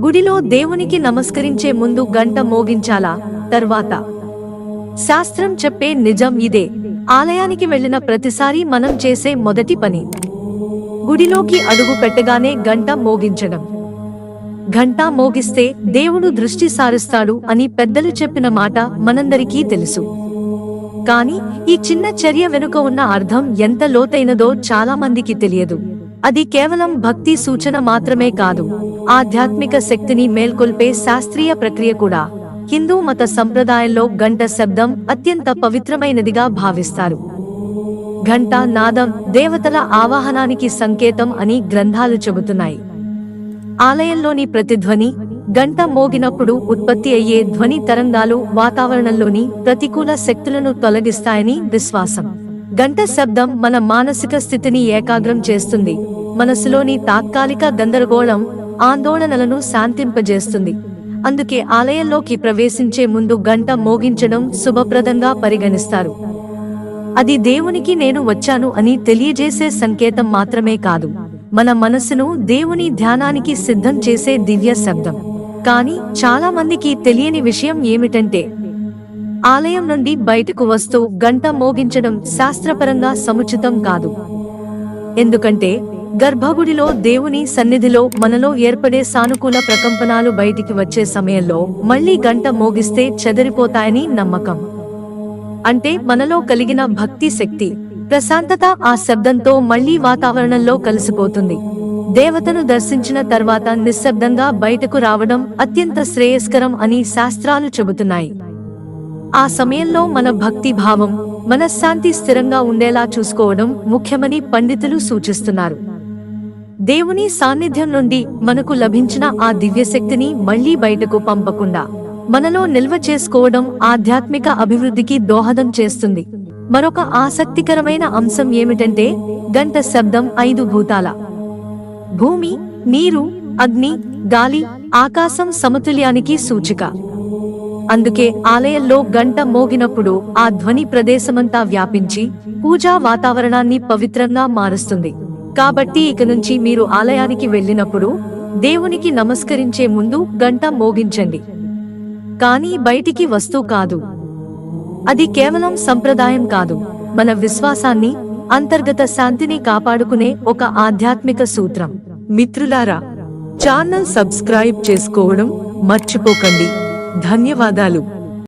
గుడిలో దేవునికి నమస్కరించే ముందు గంట మోగించాలా? తర్వాత. శాస్త్రం చెప్పే నిజం ఇదే. ఆలయానికి వెళ్ళిన ప్రతిసారి మనం చేసే మొదటి పని. గుడిలోకి అడుగు పెట్టగానే గంట మోగించడం. గంట మోగిస్తే దేవుడు దృష్టి సారిస్తాడు అని పెద్దలు చెప్పిన మాట మనందరికీ తెలుసు. కాని ఈ చిన్న చర్య వెనుక ఉన్న అర్థం ఎంత లోతైనదో చాలామందికి తెలియదు. అది కేవలం భక్తి సూచన మాత్రమే కాదు ఆధ్యాత్మిక శక్తిని మేల్కొల్పే శాస్త్రీయ ప్రక్రియ కూడా. హిందూ మత సంప్రదాయంలో గంట శబ్దం అత్యంత పవిత్రమైనదిగా భావిస్తారు. ఘంట నాదం దేవతల ఆవాహనానికి సంకేతం అని గ్రంథాలు చెబుతున్నాయి. ఆలయంలోని ప్రతిధ్వని గంట మోగినప్పుడు ఉత్పత్తి అయ్యే ధ్వని తరంగాలు వాతావరణంలోని ప్రతికూల శక్తులను తొలగిస్తాయని విశ్వాసం. గంట శబ్దం మన మానసిక స్థితిని ఏకాగ్రం చేస్తుంది. మనసులోని తాత్కాలిక గందరగోళం ఆందోళనలను శాంతింపజేస్తుంది. అందుకే ఆలయంలోకి ప్రవేశించే ముందు గంట మోగించడం శుభప్రదంగా పరిగణిస్తారు. అది దేవునికి నేను వచ్చాను అని తెలియజేసే సంకేతం మాత్రమే కాదు. మన మనసును దేవుని ధ్యానానికి సిద్ధం చేసే దివ్య శబ్దం. కానీ చాలా మందికి తెలియని విషయం ఏమిటంటే ఆలయం నుండి బయటకు వస్తూ గంట మోగించడం శాస్త్రపరంగా సముచితం కాదు. ఎందుకంటే గర్భగుడిలో దేవుని సన్నిధిలో మనలో ఏర్పడే సానుకూల ప్రకంపనాలు బయటికి వచ్చే సమయంలో మళ్ళీ గంట మోగిస్తే చెదరిపోతాయని నమ్మకం. అంటే మనలో కలిగిన భక్తి శక్తి ప్రశాంతత ఆ శబ్దంతో మళ్ళీ వాతావరణంలో కలిసిపోతుంది. దేవతను దర్శించిన తర్వాత నిశ్శబ్దంగా బయటకు రావడం అత్యంత శ్రేయస్కరం అని శాస్త్రాలు చెబుతున్నాయి. ఆ సమయంలో మన భక్తి భావం మనశ్శాంతి స్థిరంగా ఉండేలా చూసుకోవడం ముఖ్యమని పండితులు సూచిస్తున్నారు. దేవుని సాన్నిధ్యం నుండి మనకు లభించిన ఆ దివ్యశక్తిని మళ్ళీ బయటకు పంపకుండా మనలో నిల్వ చేసుకోవడం ఆధ్యాత్మిక అభివృద్ధికి దోహదం చేస్తుంది. మరొక ఆసక్తికరమైన అంశం ఏమిటంటే గంట శబ్దం ఐదు భూతాల. భూమి నీరు అగ్ని గాలి ఆకాశం సమతుల్యానికి సూచిక. అందుకే ఆలయంలో గంట మోగినప్పుడు ఆ ధ్వని ప్రదేశమంతా వ్యాపించి పూజా వాతావరణాన్ని పవిత్రంగా మారుస్తుంది. కాబట్టి ఇక నుంచి మీరు ఆలయానికి వెళ్ళినప్పుడు దేవునికి నమస్కరించే ముందు గంట మోగించండి. కానీ బయటికి వస్తూ కాదు. అది కేవలం సంప్రదాయం కాదు. మన విశ్వాసాన్ని అంతర్గత శాంతిని కాపాడుకునే ఒక ఆధ్యాత్మిక సూత్రం. మిత్రులారా ఛానల్ సబ్స్క్రైబ్ చేసుకోవడం మర్చిపోకండి. ధన్యవాదాలు.